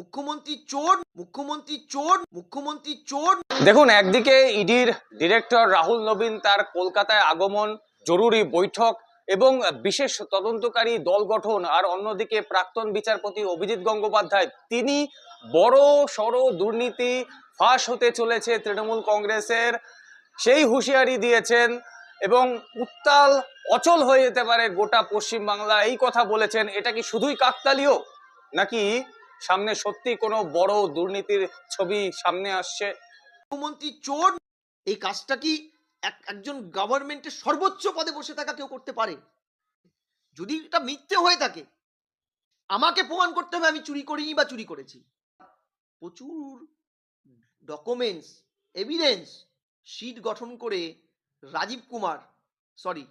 মুখ্যমন্ত্রী চোর মুখ্যমন্ত্রী চোর মুখ্যমন্ত্রী চোর। দেখুন, একদিকে ইডির ডিরেক্টর রাহুল নবীন তার কলকাতায় আগমন, জরুরি বৈঠক এবং বিশেষ তদন্তকারী দল গঠন, আর অন্যদিকে প্রাক্তন বিচারপতি অভিজিৎ গঙ্গোপাধ্যায়, তিনি বড় সড় দুর্নীতি ফাঁস হতে চলেছে তৃণমূল কংগ্রেসের। সেই হুঁশিয়ারি দিয়েছেন এবং উত্তাল, অচল হয়ে যেতে পারে গোটা পশ্চিমবাংলা। এই কথা বলেছেন, এটা কি শুধুই কাকতালীয় নাকি সামনে সত্যি কোনো বড় দুর্নীতির ছবি সামনে আসছে। মুখ্যমন্ত্রী চোর, এই কাজটা কি এক- একজন গভর্নমেন্টের সর্বোচ্চ পদে বসে থাকা কেউ করতে পারে? যদি এটা মিথ্যে হয়ে থাকে, আমাকে প্রমাণ করতে হবে আমি চুরি করিনি বা চুরি করেছি। প্রচুর ডকুমেন্টস এভিডেন্স শিট গঠন করে রাজীব কুমার সরি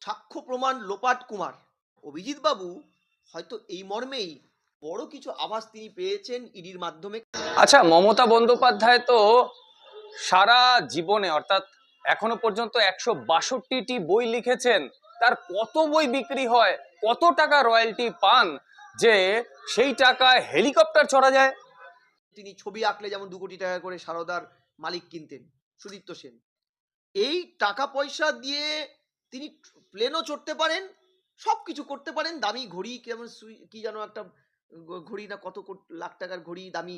সাক্ষ্য প্রমাণ লোপাট কুমার, অভিজিৎ বাবু হয়তো এই মর্মেই বড় কিছু আভাস তিনি পেয়েছেন ইডির মাধ্যমে। আচ্ছা মমতা বন্দ্যোপাধ্যায় তো সারা জীবনে অর্থাৎ এখনও পর্যন্ত একশো বাষট্টিটি বই লিখেছেন তার কত বই বিক্রি হয় কত টাকা রয়্যালটি পান যে সেই টাকায় হেলিকপ্টার চড়া যায়? তিনি ছবি আঁকলে যেমন দু কোটি টাকা করে সারদার মালিক কিনতেন সুদীপ্ত সেন। এই টাকা পয়সা দিয়ে তিনি প্লেনও চড়তে পারেন সব কিছু করতে পারেন দামি ঘড়ি কেমন কি যেন একটা ঘড়ি না কত কোট- লাখ টাকার ঘড়ি দামি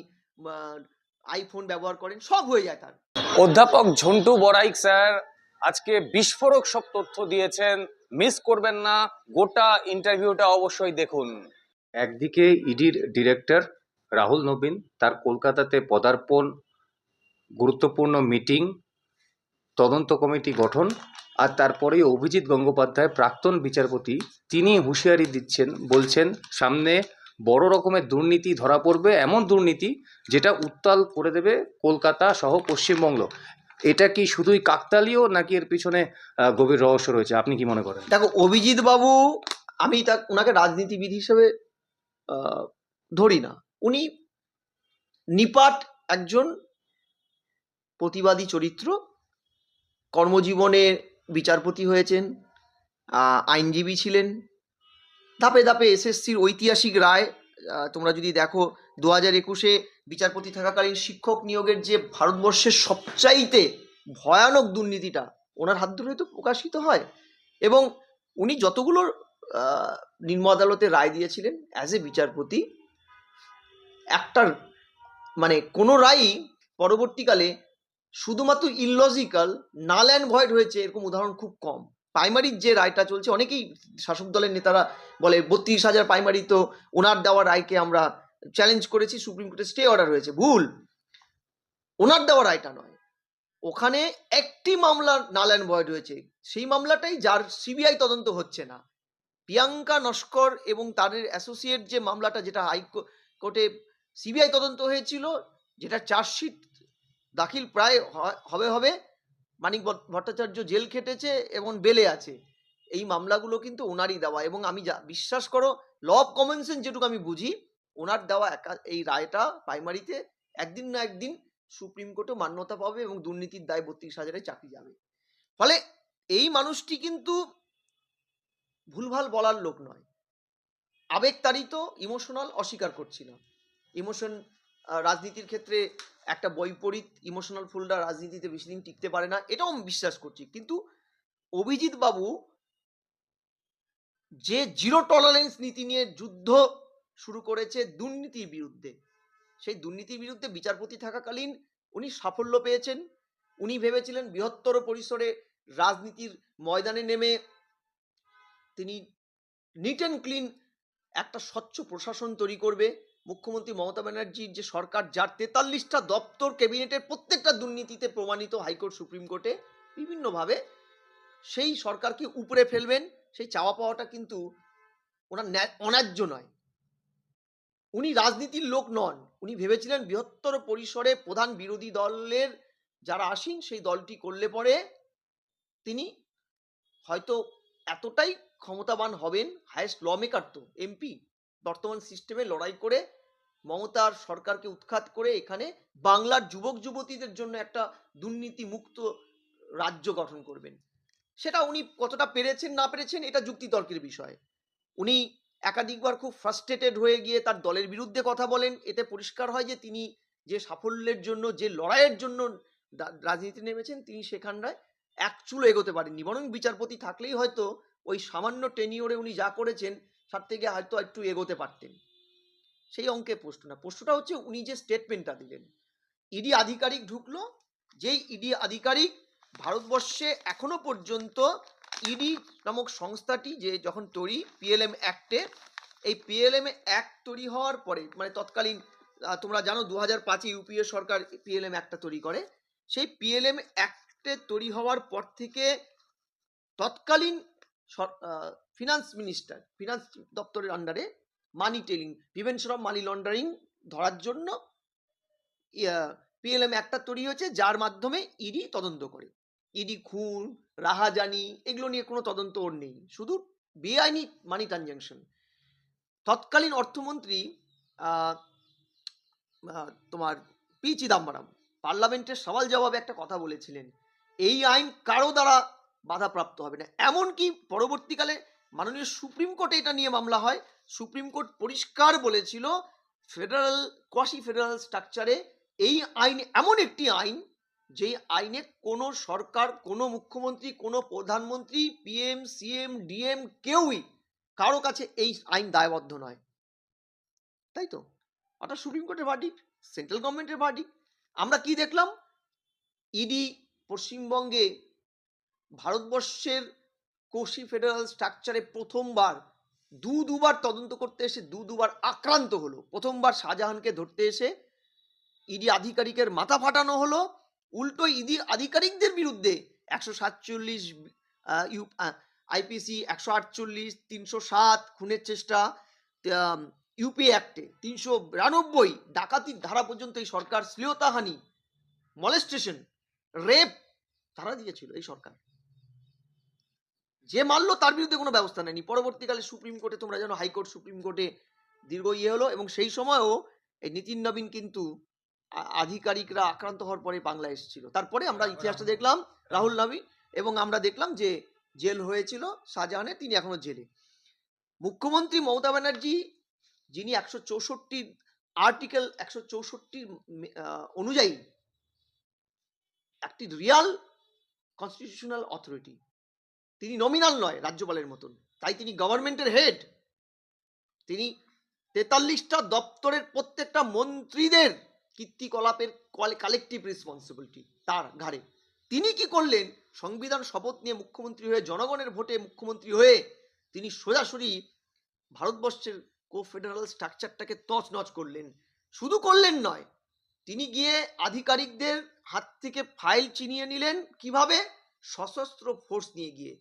আইফোন ব্যবহার করেন সব হয়ে যায় তার। অধ্যাপক ঝন্টু বড়াইক স্যার আজকে বিস্ফোরক সব তথ্য দিয়েছেন মিস করবেন না গোটা ইন্টারভিউটা অবশ্যই দেখুন। একদিকে ইডির ডিরেক্টর রাহুল নবীন তার কলকাতাতে পদার্পণ গুরুত্বপূর্ণ মিটিং তদন্ত কমিটি গঠন আর তারপরেই অভিজিৎ গঙ্গোপাধ্যায় প্রাক্তন বিচারপতি তিনি হুঁশিয়ারি দিচ্ছেন বলছেন সামনে বড় রকমের দুর্নীতি ধরা পড়বে, এমন দুর্নীতি যেটা উত্তাল করে দেবে কলকাতা সহ পশ্চিমবঙ্গ। এটা কি শুধুই কাকতালীয় নাকি এর পিছনে গভীর রহস্য রয়েছে? আপনি কি মনে করেন? দেখো, অভিজিৎ বাবু, আমি তা ওনাকে রাজনীতিবিদ হিসেবে ধরি না। উনি নিপাট একজন প্রতিবাদী চরিত্র, কর্মজীবনে বিচারপতি হয়েছেন আইনজীবী ছিলেন ধাপে ধাপে এসএসসির ঐতিহাসিক রায় তোমরা যদি দেখো দু হাজার একুশে বিচারপতি থাকাকালীন শিক্ষক নিয়োগের যে ভারতবর্ষের সবচাইতে ভয়ানক দুর্নীতিটা, ওনার হাত ধরে তো প্রকাশিত হয়। এবং উনি যতগুলো নিম্ন আদালতে রায় দিয়েছিলেন অ্যাজ এ বিচারপতি একটা মানে কোনো রায়ই পরবর্তীকালে শুধুমাত্র ইললজিক্যাল নাল অ্যান্ড ভয়েড হয়েছে, এরকম উদাহরণ খুব কম। প্রাইমারির যে রায়টা চলছে, অনেকেই শাসক দলের নেতারা বলে, বত্রিশ হাজার প্রাইমারি তো ওনার দেওয়া রায়কে আমরা চ্যালেঞ্জ করেছি, সুপ্রিম কোর্টে স্টে অর্ডার হয়েছে ভুল। ওনার দেওয়া রায়টা নয়। ওখানে একটি মামলা নাল অ্যান্ড ভয়েড হয়েছে সেই মামলাটাই যার সিবিআই তদন্ত হচ্ছে না। প্রিয়াঙ্কা নস্কর এবং তাদের অ্যাসোসিয়েট যে মামলাটা, যেটা হাইকোর্টে সিবিআই তদন্ত হয়েছিল, যেটা চার্জশিট দাখিল প্রায় হবে হবে। মানিক ভট্টাচার্য জেল খেটেছে এবং বেলে আছে। এই মামলাগুলো কিন্তু ওনারই দেওয়া এবং আমি যা বিশ্বাস করো ল অফ কমন সেন্স যেটুকু আমি বুঝি, ওনার দেওয়া এই রায়টা প্রাইমারিতে একদিন না একদিন সুপ্রিম কোর্টে মান্যতা পাবে এবং দুর্নীতির দায় বত্রিশ হাজারে চাকরি যাবে। ফলে এই মানুষটি কিন্তু ভুলভাল বলার লোক নয়। আবেগ আবেগতাড়িত ইমোশনাল অস্বীকার করছি না ইমোশন রাজনীতির ক্ষেত্রে একটা বৈপরীত ইমোশনাল ফুলটা রাজনীতিতে বেশি দিন টিকতে পারে না, এটাও আমি বিশ্বাস করছি। কিন্তু অভিজিৎ বাবু যে জিরো টলারেন্স নীতি নিয়ে যুদ্ধ শুরু করেছে দুর্নীতির বিরুদ্ধে, সেই দুর্নীতির বিরুদ্ধে বিচারপতি থাকাকালীন উনি সাফল্য পেয়েছেন। উনি ভেবেছিলেন বৃহত্তর পরিসরে রাজনীতির ময়দানে নেমে তিনি নিট অ্যান্ড ক্লিন একটা স্বচ্ছ প্রশাসন তৈরি করবে। মুখ্যমন্ত্রী মমতা ব্যানার্জির যে সরকার, যার তেতাল্লিশটা দপ্তর, ক্যাবিনেটের প্রত্যেকটা দুর্নীতিতে প্রমাণিত হাইকোর্ট, সুপ্রিম কোর্টে, বিভিন্নভাবে সেই সরকারকে উপরে ফেলবেন, সেই চাওয়া পাওয়াটা কিন্তু ওনার ন্যায়- অন্যায্য নয়। উনি রাজনীতির লোক নন। উনি ভেবেছিলেন বৃহত্তর পরিসরে প্রধান বিরোধী দলের যারা আসীন, সেই দলটি করলে পরে তিনি হয়তো এতটাই ক্ষমতাবান হবেন, হায়েস্ট ল মেকার তো, এমপি, বর্তমান সিস্টেমে লড়াই করে মমতার সরকারকে উৎখাত করে এখানে বাংলার যুবক যুবতীদের জন্য একটা দুর্নীতি মুক্ত রাজ্য গঠন করবেন। সেটা উনি কতটা পেরেছেন, না পেরেছেন, এটা যুক্তিতর্কের বিষয়। উনি একাধিকবার খুব ফ্রাস্ট্রেটেড হয়ে গিয়ে তার দলের বিরুদ্ধে কথা বলেন। এতে পরিষ্কার হয় যে তিনি যে সাফল্যের জন্য, যে লড়াইয়ের জন্য রাজনীতি নেমেছেন, তিনি সেখানটায় এক চুলো এগোতে পারেননি। বরং বিচারপতি থাকলেই হয়তো ওই সামান্য টেনিওরে উনি যা করেছেন, তার থেকে হয়তো একটু এগোতে পারতেন। সেই অঙ্কে প্রশ্ন। না, প্রশ্নটা হচ্ছে উনি যে স্টেটমেন্টটা দিলেন ইডি আধিকারিক ঢুকলো, যেই ইডি আধিকারিক ভারতবর্ষে এখনও পর্যন্ত ইডি নামক সংস্থাটি যে যখন তৈরি পিএলএম অ্যাক্টে এই পিএলএম অ্যাক্ট তৈরি হওয়ার পরে মানে তৎকালীন তোমরা জানো দু হাজার পাঁচে ইউপিএ সরকার পিএলএম অ্যাক্টটা তৈরি করে, সেই পিএলএম অ্যাক্টে তৈরি হওয়ার পর থেকে তৎকালীন ফিনান্স মিনিস্টার ফিনান্স দপ্তরের আন্ডারে money telling prevention of money laundering ধরার জন্য পিএলএম একটা তৈরি হয়েছে, যার মাধ্যমে ইডি তদন্ত করে। ইডি খুন, রাহাজানি, এগুলো নিয়ে কোনো তদন্ত ওর নেই। শুধু বেআইনি মানি ট্রানজ্যাকশন তৎকালীন অর্থমন্ত্রী তোমার পি চিদাম্বরম পার্লামেন্টের সওয়াল জবাবে একটা কথা বলেছিলেন। এই আইন কারও দ্বারা বাধাপ্রাপ্ত হবে না। এমনকি পরবর্তীকালে মাননীয় সুপ্রিম কোর্টে এটা নিয়ে মামলা হয় সুপ্রিম কোর্ট পরিষ্কার বলেছিল, ফেডারেল কোয়াসি ফেডারেল স্ট্রাকচারে এই আইন এমন একটি আইন, যেই আইনে কোনো সরকার, কোনো মুখ্যমন্ত্রী, কোনো প্রধানমন্ত্রী পিএম সিএম ডিএম কেউই কারও কাছে এই আইন দায়বদ্ধ নয়। তাই তো? অর্থাৎ সুপ্রিম কোর্টের ভার্ডিক্ট সেন্ট্রাল গভর্নমেন্টের ভার্ডিক্ট আমরা কি দেখলাম? ইডি পশ্চিমবঙ্গে ভারতবর্ষের কোশি ফেডারেল স্ট্রাকচারে প্রথমবার দু দুবার তদন্ত করতে এসে, দু দুবার আক্রান্ত হলো। প্রথমবার শাহজাহানকে ধরতে এসে ইডি আধিকারিকের মাথা ফাটানো হলো। উল্টো ইডি আধিকারিকদের বিরুদ্ধে একশো সাতচল্লিশ ইউ আইপিসি একশো আটচল্লিশ, তিনশো সাত খুনের চেষ্টা ইউপি অ্যাক্টে তিনশো বিরানব্বই ডাকাতির ধারা পর্যন্ত এই সরকার শ্লীলতাহানি, মলেস্টেশন, রেপ ধারা দিয়েছিল এই সরকার। যে মারলো তার বিরুদ্ধে কোনো ব্যবস্থা নেয়নি। পরবর্তীকালে সুপ্রিম কোর্টে তোমরা জানো হাইকোর্ট সুপ্রিম কোর্টে দীর্ঘ ইয়ে হলো এবং সেই সময়ও এই নীতিন নবীন কিন্তু আধিকারিকরা আক্রান্ত হওয়ার পরে বাংলা এসেছিল। তারপরে আমরা ইতিহাসটা দেখলাম রাহুল নবী এবং আমরা দেখলাম যে জেল হয়েছিল শাহজাহানে তিনি এখনও জেলে। মুখ্যমন্ত্রী মমতা ব্যানার্জি যিনি একশো চৌষট্টি আর্টিকেল একশো চৌষট্টি অনুযায়ী একটি রিয়াল কনস্টিটিউশনাল অথরিটি তিনি নমিনাল নয় রাজ্যপালের মতন। তাই তিনি গভর্নমেন্টের হেড তিনি তেতাল্লিশটা দপ্তরের প্রত্যেকটা মন্ত্রীদের কীর্তিকলাপের কালেকটিভ রেসপন্সিবিলিটি তার ঘাড়ে। তিনি কি করলেন? সংবিধান শপথ নিয়ে মুখ্যমন্ত্রী হয়ে, জনগণের ভোটে মুখ্যমন্ত্রী হয়ে তিনি সোজাসুরি ভারতবর্ষের কো ফেডারাল স্ট্রাকচারটাকে তছনছ করলেন। শুধু করলেন নয়, তিনি গিয়ে আধিকারিকদের হাত থেকে ফাইল চিনিয়ে নিলেন। কীভাবে? সশস্ত্র ফোর্স নিয়ে গিয়ে।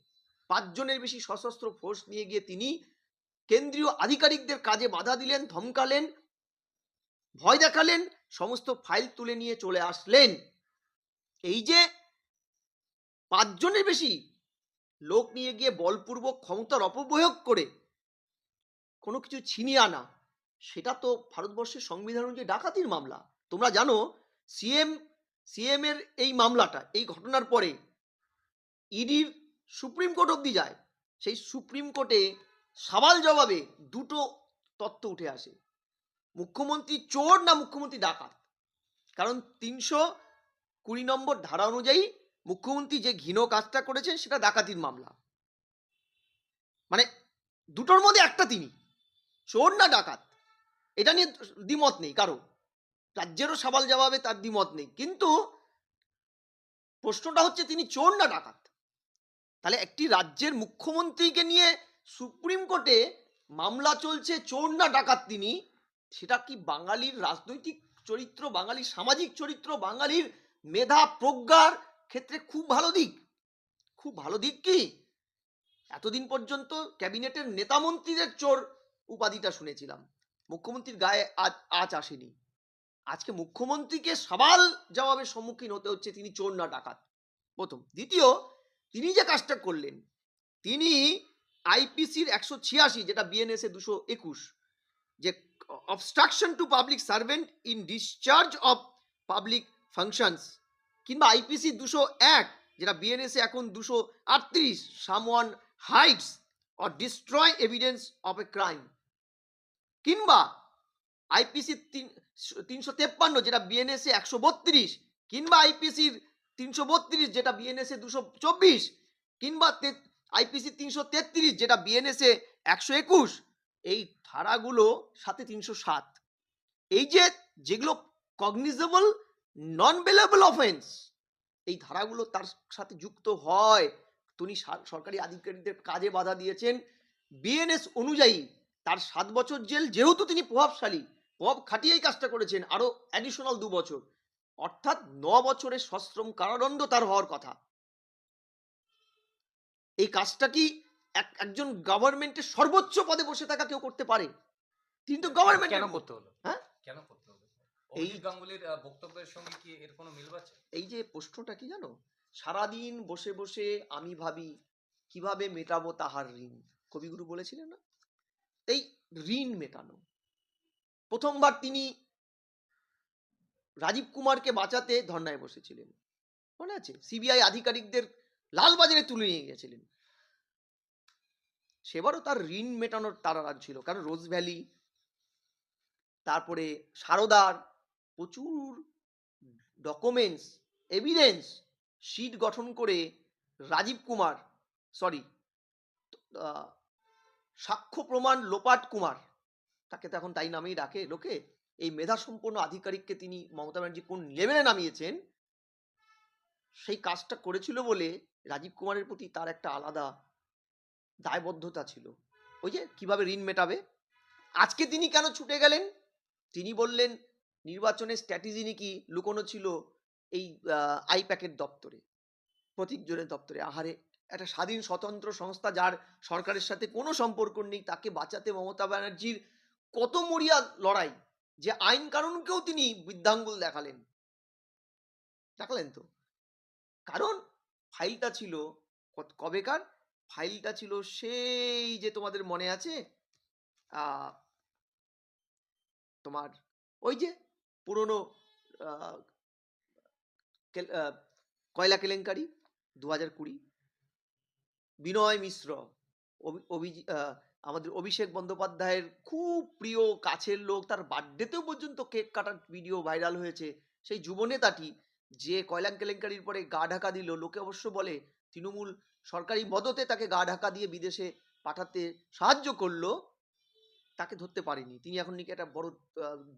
পাঁচজনের বেশি সশস্ত্র ফোর্স নিয়ে গিয়ে তিনি কেন্দ্রীয় আধিকারিকদের কাজে বাধা দিলেন, ধমকালেন, ভয় দেখালেন, সমস্ত ফাইল তুলে নিয়ে চলে আসলেন। এই যে পাঁচজনের বেশি লোক নিয়ে গিয়ে বলপূর্বক ক্ষমতার অপপ্রয়োগ করে কোনো কিছু ছিনিয়ে আনা, সেটা তো ভারতবর্ষের সংবিধান অনুযায়ী ডাকাতির মামলা। তোমরা জানো, সিএম সিএম এর এই মামলাটা, এই ঘটনার পরে, ইডির সুপ্রিম কোর্ট অবধি যায়। সেই সুপ্রিম কোর্টে সাবাল জবাবে দুটো তত্ত্ব উঠে আসে। মুখ্যমন্ত্রী চোর না মুখ্যমন্ত্রী ডাকাত? কারণ তিনশো কুড়ি নম্বর ধারা অনুযায়ী মুখ্যমন্ত্রী যে ঘৃণ কাজটা করেছেন সেটা ডাকাতির মামলা। মানে দুটোর মধ্যে একটা তিনি। চোর না ডাকাত? এটা নিয়ে দ্বিমত নেই কারও। রাজ্যেরও সাবাল জবাবে তার দ্বিমত নেই। কিন্তু প্রশ্নটা হচ্ছে তিনি চোর না ডাকাত? তাহলে একটি রাজ্যের মুখ্যমন্ত্রীকে নিয়ে সুপ্রিম কোর্টে মামলা চলছে, চোর না ডাকাত তিনি? সেটা কি বাঙালির রাজনৈতিক চরিত্র বাঙালির সামাজিক চরিত্র, বাঙালির মেধা, প্রজ্ঞার ক্ষেত্রে খুব ভালো দিক? খুব ভালো দিক কি? এতদিন পর্যন্ত ক্যাবিনেটের নেতা মন্ত্রীদের চোর উপাধিটা শুনেছিলাম। মুখ্যমন্ত্রীর গায়ে আজ আজ আসেনি। আজকে মুখ্যমন্ত্রীকে সবাল জবাবের সম্মুখীন হতে হচ্ছে তিনি চোর না ডাকাত। প্রথম। দ্বিতীয় তিনি যে কাজটা করলেন, তিনি আইপিসির একশো ছিয়াশি, যেটা বিএনএস এ দুশো একুশ, যে obstruction to public servant in discharge of public functions কিংবা আইপিসি দুশো এক, যেটা বিএনএস এ এখন দুশো আটত্রিশ someone hides or destroy evidence of a crime কিংবা আইপিসি তিনশো তেপ্পান্ন, যেটা বিএনএসএ একশো বত্রিশ, কিংবা আইপিসির তিনশো বত্রিশ, যেটা বিএনএসএ দুশো চব্বিশ, কিংবা আইপিসি তিনশো তেত্রিশ, যেটা বিএনএসএ একশো একুশ, এই ধারাগুলো সাথে তিনশো সাত। এই যে যেগুলো কগনিজেবল নন বেলেবল অফেন্স এই ধারাগুলো তার সাথে যুক্ত হয়। তিনি সরকারি আধিকারিকদের কাজে বাধা দিয়েছেন। বিএনএস অনুযায়ী তার সাত বছর জেল, যেহেতু তিনি প্রভাবশালী, প্রভাব খাটিয়েই কাজটা করেছেন আরও অ্যাডিশনাল দু বছর। অর্থাৎ ন বছরের সশ্রম কারাদণ্ড তার হওয়ার কথা। এই কাজটা কি এক- একজন গভর্নমেন্টের সর্বোচ্চ পদে বসে থাকা কেউ করতে পারে? কিন্তু গভর্নমেন্ট কেন করতে হলো? হ্যাঁ? কেন করতে হলো? এই- গাঙ্গুলির বক্তব্যের সঙ্গে কি এর কোনো মিল পাচ্ছে এই যে প্রশ্নটা কি জানো? সারাদিন বসে বসে আমি ভাবি কীভাবে মেটাবো তাহার ঋণ? কবিগুরু বলেছিলেন না? এই ঋণ মেটানো। প্রথমবার তিনি রাজীব কুমারকে বাঁচাতে ধর্নায় বসেছিলেন। মনে আছে? সিবিআই আধিকারিকদের লালবাজারে তুলে নিয়ে গেছিলেন। সেবারও তার ঋণ মেটানোর তারারাজ ছিল। কারণ রোজ ভ্যালি, তারপরে সারদার প্রচুর ডকুমেন্টস এভিডেন্স শিট গঠন করে রাজীব কুমার সরি সাক্ষ্য প্রমাণ লোপাট কুমার, তাকে তো এখন তাই নামেই ডাকে, লোকে এই মেধাসম্পন্ন আধিকারিককে তিনি মমতা ব্যানার্জি কোন লেভেলে নামিয়েছেন? সেই কাজটা করেছিল বলে রাজীব কুমারের প্রতি তার একটা আলাদা দায়বদ্ধতা ছিল। ওই যে কীভাবে ঋণ মেটাবে? আজকে তিনি কেন ছুটে গেলেন? তিনি বললেন নির্বাচনের স্ট্র্যাটেজি নাকি লুকোনো ছিল এই আই আইপ্যাকের দপ্তরে, প্রতীক জোরের দপ্তরে। আহারে, একটা স্বাধীন স্বতন্ত্র সংস্থা যার সরকারের সাথে কোনো সম্পর্ক নেই, তাকে বাঁচাতে মমতা ব্যানার্জির কত মরিয়া লড়াই যে আইন কানুনকেও তিনি বৃদ্ধাঙ্গুল দেখালেন। দেখালেন তো? কারণ ফাইলটা ছিল কবেকার? ফাইলটা ছিল সেই যে তোমাদের মনে আছে তোমার ওই যে পুরনো কয়লা কেলেঙ্কারি দু হাজার কুড়ি? বিনয় মিশ্র, অভি- আমাদের অভিষেক বন্দ্যোপাধ্যায়ের খুব প্রিয় কাছের লোক তার বার্থডেতেও পর্যন্ত কেক কাটার ভিডিও ভাইরাল হয়েছে। সেই যুবনেতাটি যে কয়লা কেলেঙ্কারির পরে গা ঢাকা দিল লোকে অবশ্য বলে তৃণমূল সরকারি মদতে তাকে গা ঢাকা দিয়ে বিদেশে পাঠাতে সাহায্য করল তাকে ধরতে পারেনি। তিনি এখন নাকি একটা বড়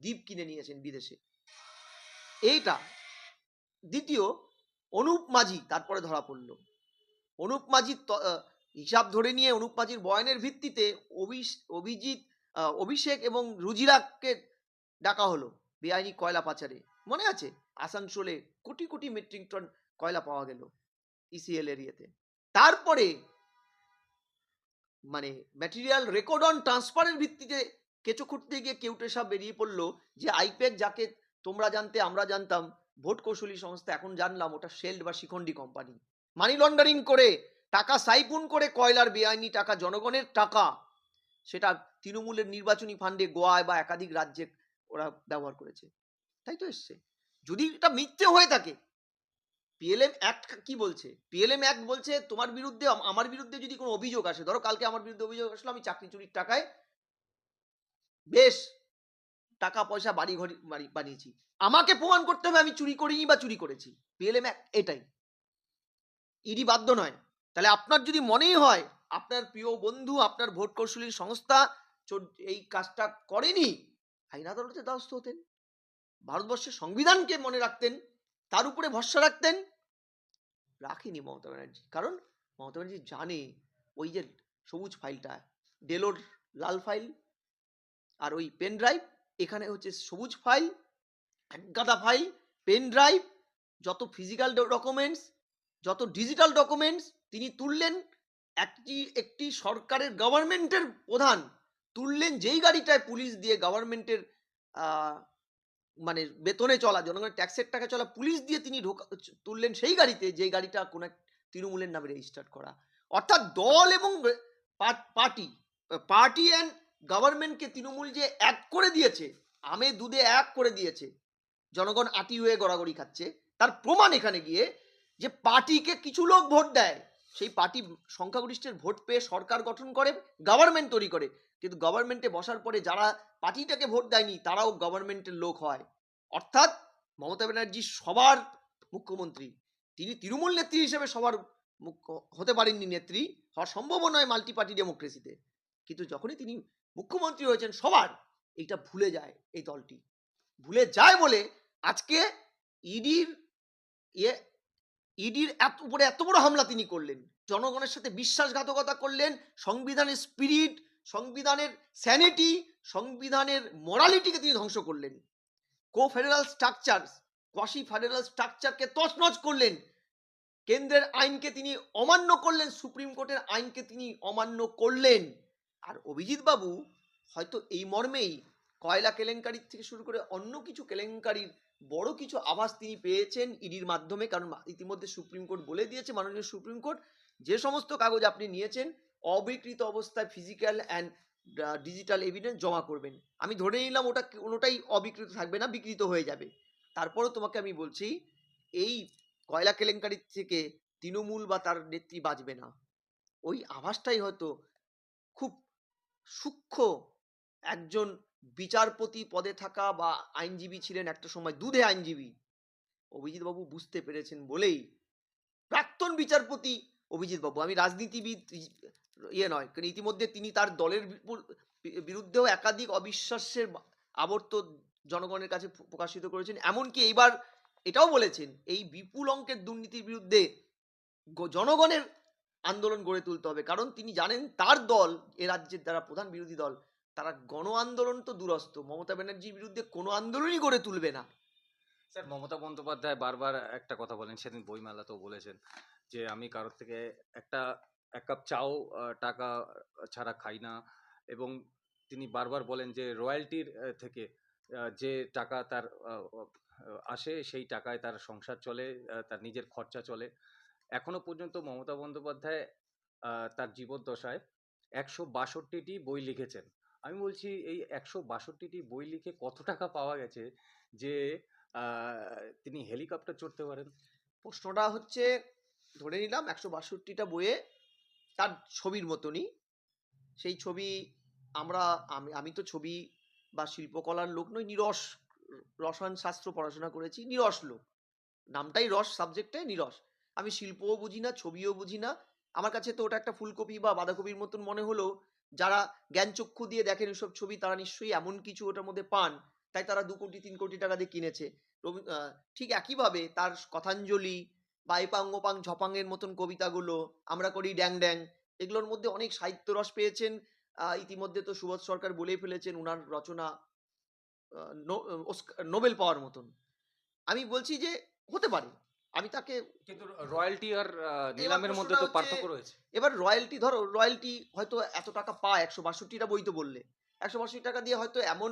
দ্বীপ কিনে নিয়েছেন বিদেশে। এইটা। দ্বিতীয় অনুপ মাঝি তারপরে ধরা পড়ল। অনুপ আহ, হিসাব ধরে নিয়ে অনুপ মাঝির বয়ানের ভিত্তিতে অভিজিৎ অভিষেক এবং রুজিরাকে ডাকা হলো বেআইনি কয়লা পাচারে। মনে আছে? আসানসোলে কোটি কোটি মেট্রিক টন কয়লা পাওয়া গেল ইসিএল এরিয়াতে তারপরে মানে ম্যাটেরিয়াল রেকর্ড অন ট্রান্সফারের ভিত্তিতে কেঁচো খুঁটতে গিয়ে কেউটে সাপ বেরিয়ে পড়ল যে আইপ্যাক যাকে তোমরা জানতে আমরা জানতাম, ভোট কৌশলী সংস্থা এখন জানলাম ওটা শেল্ড বা শিখণ্ডী কোম্পানি মানি লন্ডারিং করে টাকা সাইপুন করে কয়লার বেআইনি টাকা, জনগণের টাকা, সেটা তৃণমূলের নির্বাচনী ফান্ডে গোয়ায় বা একাধিক রাজ্যে ওরা ব্যবহার করেছে। তাই তো এসছে। যদি এটা মিথ্যে হয়ে থাকে পিএলএম অ্যাক্ট কি বলছে? পিএলএম অ্যাক্ট বলছে, তোমার বিরুদ্ধে, আমার বিরুদ্ধে যদি কোনো অভিযোগ আসে, ধরো কালকে আমার বিরুদ্ধে অভিযোগ আসলো, আমি চাকরি চুরির টাকায় বেশ টাকা, পয়সা বাড়ি বাড়ি বানিয়েছি। আমাকে প্রমাণ করতে হবে আমি চুরি করিনি বা চুরি করেছি। পিএলএম অ্যাক্ট এটাই। ইডি বাধ্য নয়। তাহলে আপনার যদি মনেই হয়, আপনার প্রিয় বন্ধু, আপনার ভোট কৌশলী সংস্থা এই কাজটা করেনি আইন আদালতে দ্বারস্থ হতেন। ভারতবর্ষের সংবিধানকে মনে রাখতেন, তার উপরে ভরসা রাখতেন। রাখেনি মমতা ব্যানার্জি। কারণ মমতা ব্যানার্জি জানে ওই যে সবুজ ফাইলটা, ডেলোর লাল ফাইল আর ওই পেন ড্রাইভ, এখানে হচ্ছে সবুজ ফাইল গাদা ফাইল, পেন ড্রাইভ, যত ফিজিক্যাল ডকুমেন্টস যত ডিজিটাল ডকুমেন্টস তিনি তুললেন একটি একটি সরকারের গভর্নমেন্টের প্রধান। তুললেন যেই গাড়িটায় পুলিশ দিয়ে গভর্নমেন্টের মানে বেতনে চলা, জনগণের ট্যাক্সের টাকা চলা পুলিশ দিয়ে তিনি ঢোকা, তুললেন সেই গাড়িতে যেই গাড়িটা কোন এক তৃণমূলের নামে রেজিস্টার করা। অর্থাৎ দল এবং পার্টি পার্টি অ্যান্ড গভর্নমেন্টকে তৃণমূল যে এক করে দিয়েছে, আমে দুধে এক করে দিয়েছে, জনগণ আটি হয়ে গড়াগড়ি খাচ্ছে, তার প্রমাণ এখানে গিয়ে যে পার্টিকে কিছু লোক ভোট দেয় সেই পার্টি সংখ্যাগরিষ্ঠের ভোট পেয়ে সরকার গঠন করে গভর্নমেন্ট তৈরি করে। কিন্তু গভর্নমেন্টে বসার পরে যারা পার্টিটাকে ভোট দেয়নি, তারাও গভর্নমেন্টের লোক হয়। অর্থাৎ মমতা ব্যানার্জি সবার মুখ্যমন্ত্রী। তিনি তৃণমূল নেত্রী হিসেবে সবার মুখ্য, হতে পারেননি নেত্রী হওয়া সম্ভব নয় মাল্টি পার্টি ডেমোক্রেসিতে কিন্তু যখনই তিনি মুখ্যমন্ত্রী হয়েছেন সবার, এইটা ভুলে যায় এই দলটি। ভুলে যায় বলে আজকে ইডির ইয়ে ইডির এত, উপরে এত বড় হামলা তিনি করলেন। জনগণের সাথে বিশ্বাসঘাতকতা করলেন, সংবিধানের স্পিরিট সংবিধানের স্যানিটি সংবিধানের মরালিটিকে তিনি ধ্বংস করলেন। Co federal structure quasi federal স্ট্রাকচারকে তছনছ করলেন। কেন্দ্রের আইনকে তিনি অমান্য করলেন, সুপ্রিম কোর্টের আইনকে তিনি অমান্য করলেন। আর অভিজিৎ বাবু হয়তো এই মর্মেই কয়লা কেলেঙ্কারির থেকে শুরু করে অন্য কিছু কেলেঙ্কারির বড় কিছু আভাস তিনি পেয়েছেন ইডির মাধ্যমে, কারণ ইতিমধ্যে সুপ্রিম কোর্ট বলে দিয়েছে, মাননীয় সুপ্রিম কোর্ট, যে সমস্ত কাগজ আপনি নিয়েছেন, অবিকৃত অবস্থায় ফিজিক্যাল অ্যান্ড ডিজিটাল এভিডেন্স জমা করবেন। আমি ধরে নিলাম ওটা কোনোটাই অবিকৃত থাকবে না, বিকৃত হয়ে যাবে। তারপরও তোমাকে আমি বলছি, এই কয়লা কেলেঙ্কারির থেকে তৃণমূল বা তার নেত্রী বাঁচবে না। ওই আভাসটাই হয়তো খুব সূক্ষ্ম একজন বিচারপতি পদে থাকা বা আইনজীবী ছিলেন একটা সময় দুধে আইনজীবী। অভিজিৎ বাবু বুঝতে পেরেছেন বলেই। প্রাক্তন বিচারপতি অভিজিৎ বাবু আমি রাজনীতিবিদ ইয়ে নয়, কারণ ইতিমধ্যে তিনি তার দলের বিরুদ্ধেও একাধিক অবিশ্বাসের আবর্ত জনগণের কাছে প্রকাশিত করেছেন। এমনকি এইবার এটাও বলেছেন, এই বিপুল অঙ্কের দুর্নীতির বিরুদ্ধে জনগণের আন্দোলন গড়ে তুলতে হবে। কারণ তিনি জানেন তার দল, এ রাজ্যের দ্বারা প্রধান বিরোধী দল তারা গণ আন্দোলন তো দূরস্থ মমতা ব্যানার্জির বিরুদ্ধে কোনো আন্দোলনই গড়ে তুলবে না। স্যার, মমতা বন্দ্যোপাধ্যায় বারবার একটা কথা বলেন, সেদিন বইমেলাতেও বলেছেন যে, আমি কারোর থেকে একটা, এক কাপ চাও টাকা ছাড়া খাই না। এবং তিনি বারবার বলেন যে, রয়্যালটির থেকে যে টাকা তার আসে, সেই টাকায় তার সংসার চলে তার নিজের খরচা চলে। এখনও পর্যন্ত মমতা বন্দ্যোপাধ্যায় তার জীবদ্দশায় একশো বাষট্টিটি বই লিখেছেন। আমি বলছি, এই একশো বাষট্টিটি বই লিখে কত টাকা পাওয়া গেছে যে তিনি হেলিকপ্টার চড়তে পারেন? প্রশ্নটা হচ্ছে, ধরে নিলাম একশো বাষট্টিটা বইয়ে তার ছবির মতনই। সেই ছবি আমরা, আমি আমি তো ছবি বা শিল্পকলার লোক নই, নিরস, রসায়ন শাস্ত্র পড়াশোনা করেছি, নিরস লোক। নামটাই রস সাবজেক্টে নিরস। আমি শিল্পও বুঝি না, ছবিও বুঝি না। আমার কাছে তো ওটা একটা ফুলকপি বা বাঁধাকপির মতন মনে হলো যারা জ্ঞানচক্ষু দিয়ে দেখেন এসব ছবি, তারা নিশ্চয়ই এমন কিছু ওটার মধ্যে পান, তাই তারা দু কোটি, তিন কোটি টাকা দিয়ে কিনেছে। ঠিক একইভাবে তার কথাঞ্জলি বা এপাং ওপাং ঝপাংয়ের মতন কবিতাগুলো, আমরা করি ড্যাং ড্যাং, এগুলোর মধ্যে অনেক সাহিত্য রস পেয়েছেন ইতিমধ্যে তো সুবোধ সরকার বলেই ফেলেছেন ওনার রচনা নোবেল পাওয়ার মতন। আমি বলছি যে, হতে পারে। আমি তাকে কিন্তু রয়্যালটি আর নিলামের মধ্যে তো পার্থক্য রয়েছে। এবার রয়্যালটি ধরো রয়্যালটি হয়তো এত টাকা পায় একশো বাষট্টিটা বই তো বললে। একশো বাষট্টি টাকা দিয়ে হয়তো এমন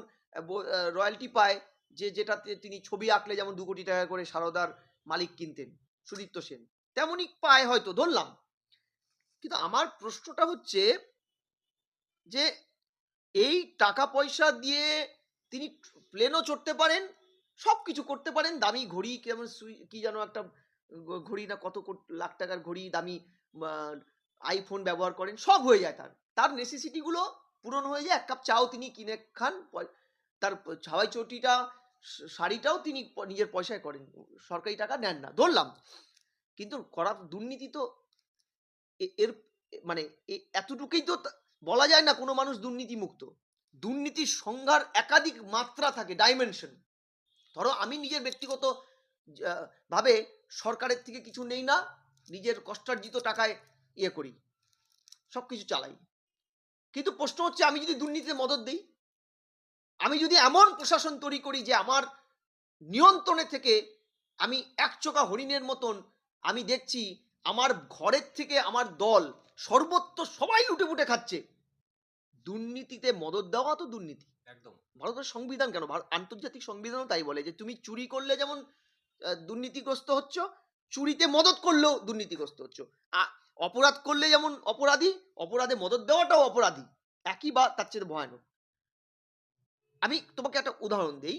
রয়্যালটি পায় যে যেটাতে তিনি ছবি আঁকলে যেমন দু কোটি টাকা করে সারদার মালিক কিনতেন সুদীপ্ত সেন তেমনই পায় হয়তো ধরলাম। কিন্তু আমার প্রশ্নটা হচ্ছে যে এই টাকা পয়সা দিয়ে তিনি প্লেনও চড়তে পারেন সব কিছু করতে পারেন। দামি ঘড়ি, কেমন কি যেন একটা ঘড়ি না কত লাখ টাকার ঘড়ি, দামি আইফোন ব্যবহার করেন, সব হয়ে যায় তার। তার নেসেসিটি গুলো পূরণ হয়ে যায়, এক কাপ চাও তিনি কিনে খান তার ছাওয়াই চটিটা শাড়িটাও তিনি নিজের পয়সায় করেন, সরকারি টাকা নেন না, ধরলাম। কিন্তু করা দুর্নীতি তো এর মানে এতটুকুই তো বলা যায় না কোনো মানুষ দুর্নীতি মুক্ত দুর্নীতির সংজ্ঞার একাধিক মাত্রা থাকে ডাইমেনশন ধরো আমি নিজের ব্যক্তিগত ভাবে সরকারের থেকে কিছু নেই না, নিজের কষ্টার্জিত টাকায় ইয়ে করি সব কিছু চালাই। কিন্তু প্রশ্ন হচ্ছে আমি যদি দুর্নীতিতে মদত দিই, আমি যদি এমন প্রশাসন তৈরি করি যে আমার নিয়ন্ত্রণে থেকে আমি একচোখা হরিণের মতন আমি দেখছি আমার ঘরের থেকে আমার দল সর্বত্র সবাই লুটে পুটে খাচ্ছে, দুর্নীতিতে মদত দেওয়া তো দুর্নীতি। একদম। ভারতের সংবিধান কেন? আন্তর্জাতিক সংবিধানও তাই বলে যে তুমি চুরি করলে যেমন দুর্নীতিগ্রস্ত হচ্ছ, চুরিতে মদত করলেও দুর্নীতিগ্রস্ত হচ্ছ। অপরাধ করলে যেমন অপরাধী, অপরাধে মদত দেওয়াটাও অপরাধী। একই বা তার চেয়ে ভয়ানক। আমি তোমাকে একটা উদাহরণ দেই।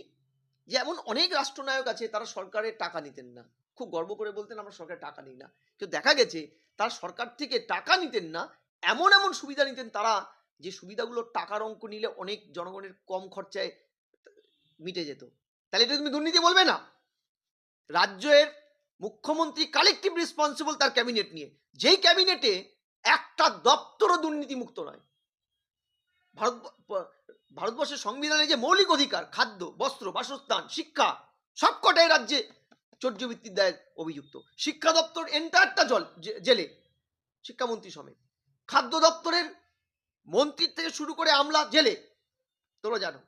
যেমন অনেক রাষ্ট্রনায়ক আছে, তারা সরকারের টাকা নিতেন না। খুব গর্ব করে বলতেন, আমরা সরকারের টাকা নিই না। কিন্তু দেখা গেছে, তারা সরকার থেকে টাকা নিতেন না, এমন এমন সুবিধা নিতেন তারা যে সুবিধাগুলো টাকার অঙ্ক নিলে অনেক জনগণের কম খরচায় মিটে যেত। তাহলে এটা তুমি দুর্নীতি বলবে না? রাজ্যের মুখ্যমন্ত্রী কালেকটিভ রেসপন্সিবল তার ক্যাবিনেট নিয়ে। যেই ক্যাবিনেটে একটা দপ্তরও দুর্নীতিমুক্ত নয়। ভারত ভারতবর্ষের সংবিধানে যে মৌলিক অধিকার, খাদ্য, বস্ত্র, বাসস্থান, শিক্ষা, সবকটাই রাজ্যে চর্যবৃত্তির দায়ের অভিযুক্ত। শিক্ষা দপ্তর এন্টায়ারটা জল জেলে। শিক্ষামন্ত্রী সমেত। খাদ্য দপ্তরের মন্ত্রীর থেকে শুরু করে আমলা জেলে। তোমরা জানো।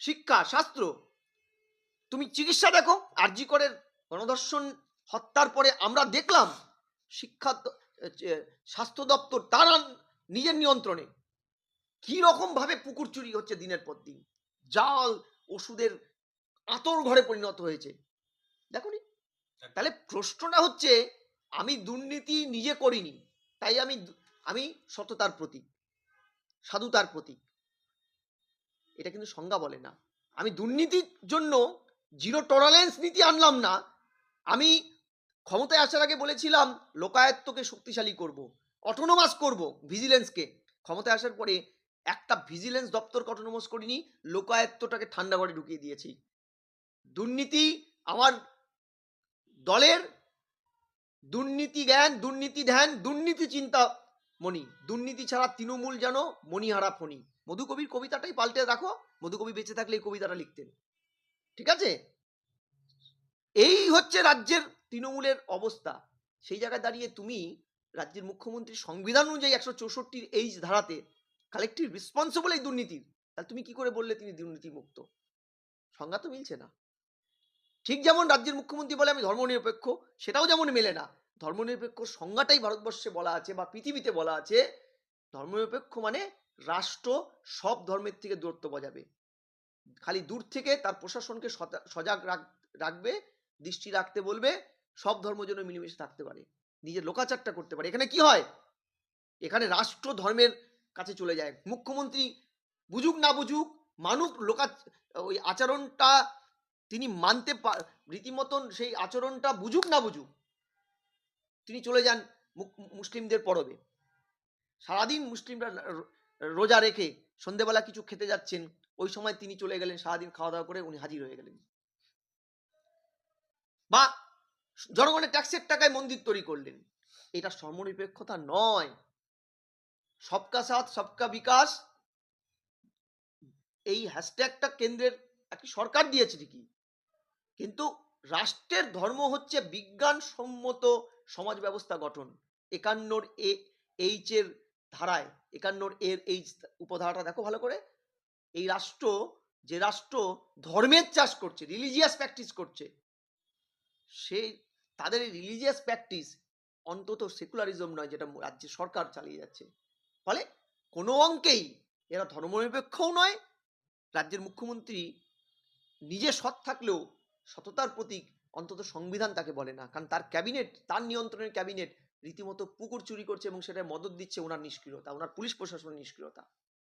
শিক্ষা শাস্ত্র। তুমি চিকিৎসা দেখো আরজি করের গণধর্ষণ হত্যার পরে আমরা দেখলাম শিক্ষা স্বাস্থ্য দপ্তর তারা নিজের নিয়ন্ত্রণে কি রকম ভাবে পুকুর চুরি হচ্ছে দিনের পর দিন। জাল ওষুধের আতর ঘরে পরিণত হয়েছে। দেখনি? তাহলে প্রশ্নটা হচ্ছে আমি দুর্নীতি নিজে করিনি তাই আমি আমি সততার প্রতীক সাধুতার প্রতীক। এটা কিন্তু সংজ্ঞা বলে না। আমি দুর্নীতির জন্য জিরো টলারেন্স নীতি আনলাম না। আমি ক্ষমতায় আসার আগে বলেছিলাম, লোকায়ত্তকে শক্তিশালী করব অটোনোমাস করব ভিজিলেন্সকে ক্ষমতায় আসার পরে একটা ভিজিলেন্স দপ্তরকে অটোনোমাস করিনি, লোকায়ত্তটাকে ঠান্ডা ঘরে ঢুকিয়ে দিয়েছি। দুর্নীতি আমার দলের, দুর্নীতি জ্ঞান, দুর্নীতি ধ্যান, দুর্নীতি চিন্তা মণি, দুর্নীতি ছাড়া তৃণমূল যেন মণিহারা ফণি। মধুকবির কবিতাটাই পাল্টে রাখো মধুকবি বেঁচে থাকলে এই কবিতাটা লিখতেন। ঠিক আছে? এই হচ্ছে রাজ্যের তৃণমূলের অবস্থা। সেই জায়গায় দাঁড়িয়ে তুমি রাজ্যের মুখ্যমন্ত্রী সংবিধান অনুযায়ী একশো চৌষট্টির এই ধারাতে কালেক্টিভ রেসপন্সিবল এই দুর্নীতির। তাহলে তুমি কি করে বললে তিনি দুর্নীতি মুক্ত সংজ্ঞা তো মিলছে না। ঠিক যেমন রাজ্যের মুখ্যমন্ত্রী বলে আমি ধর্মনিরপেক্ষ, সেটাও যেমন মেলে না। ধর্মনিরপেক্ষ সংজ্ঞাটাই ভারতবর্ষে বলা আছে বা পৃথিবীতে বলা আছে, ধর্মনিরপেক্ষ মানে রাষ্ট্র সব ধর্মের থেকে দূরত্ব বজাবে। খালি দূর থেকে তার প্রশাসনকে সজা- সজাগ রাখ- রাখবে, দৃষ্টি রাখতে বলবে, সব ধর্ম যেন মিলেমিশে থাকতে পারে। নিজের লোকাচারটা করতে পারে। এখানে কি হয়? এখানে রাষ্ট্র ধর্মের কাছে চলে যায়। মুখ্যমন্ত্রী বুঝুক না বুঝুক, মানুষ লোকা ওই আচরণটা তিনি মানতে রীতিমতন সেই আচরণটা বুঝুক না বুঝুক তিনি চলে যান মুসলিমদের পরবে। সারাদিন মুসলিমরা রোজা রেখে সন্ধেবেলা কিছু খেতে যাচ্ছেন, ওই সময় তিনি চলে গেলেন, সারাদিন খাওয়া দাওয়া করে উনি হাজির হয়ে গেলেন। বা জনগণের ট্যাক্সের টাকায় মন্দির তৈরি করলেন। এটা সমনিরপেক্ষতা নয়। সবকা সাথ, সবকা বিকাশ। এই হ্যাশট্যাগটা কেন্দ্রের একটি সরকার দিয়েছে ঠিকই। কিন্তু রাষ্ট্রের ধর্ম হচ্ছে বিজ্ঞানসম্মত সমাজ ব্যবস্থা গঠন। একান্নর এ এইচ এর ধারায়, একান্নর এর এইচ উপধারাটা দেখো ভালো করে। এই রাষ্ট্র, যে রাষ্ট্র ধর্মের চাষ করছে রিলিজিয়াস প্র্যাকটিস করছে, সে তাদের এই রিলিজিয়াস প্র্যাকটিস অন্তত সেকুলারিজম নয়, যেটা রাজ্যের সরকার চালিয়ে যাচ্ছে। ফলে কোনো অঙ্কেই এরা ধর্মনিরপেক্ষও নয়, রাজ্যের মুখ্যমন্ত্রী নিজে সৎ থাকলেও সততার প্রতীক অন্তত সংবিধান তাকে বলে না। কারণ তার ক্যাবিনেট, তার নিয়ন্ত্রণের ক্যাবিনেট রীতিমতো পুকুর চুরি করছে এবং সেটা মদত দিচ্ছে ওনার নিষ্ক্রিয়তা, ওনার পুলিশ প্রশাসনের নিষ্ক্রিয়তা।